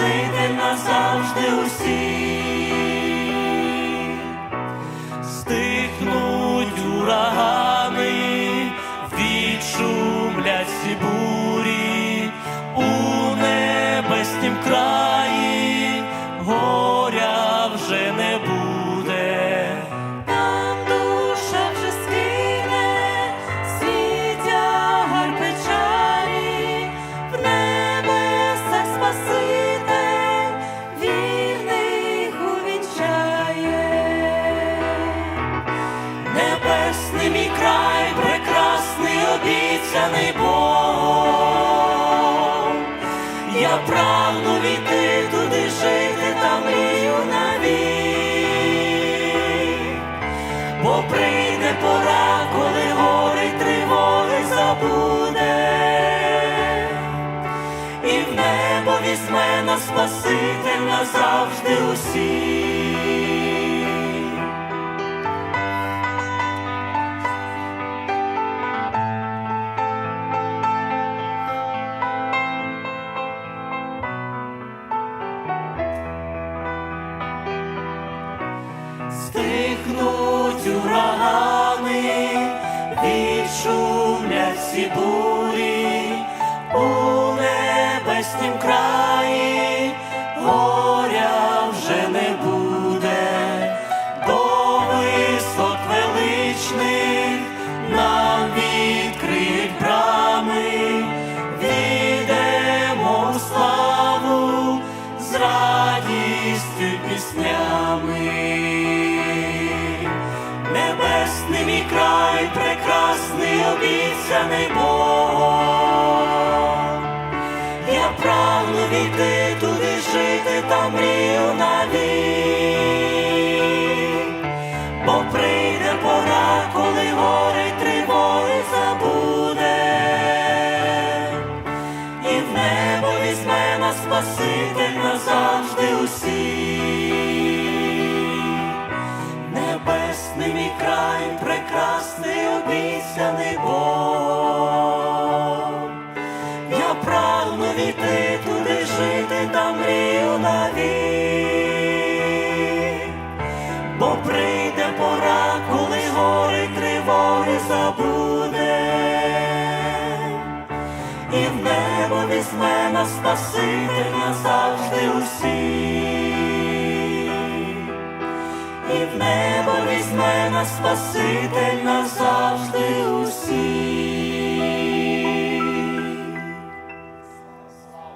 спасити назавжди усі, стихнуть урагани, відчумлять всі бурі у небеснім краї. обіцяний Бог, я прагну війти туди жити та мрію навік, бо прийде пора, коли гори тривоги забуде, і в небо візьме нас спаситель назавжди усіх. Стихнуть урагани, відшумлять всі бурі. У небеснім краї, обіцяний Бог. Я прагну війти туди жити та мрію навік. Бо прийде пора, коли гори тривоги забуде, і в небо візьме нас Спаситель назавжди усі. Небесний мій край, прекрасний обіцяний Бог. Прагну війти туди жити та мрію навік. Бо прийде пора, коли гори тривоги забуде, і в небо візьме нас Спаситель назавжди усі і в небо візьме нас Спаситель назавжди.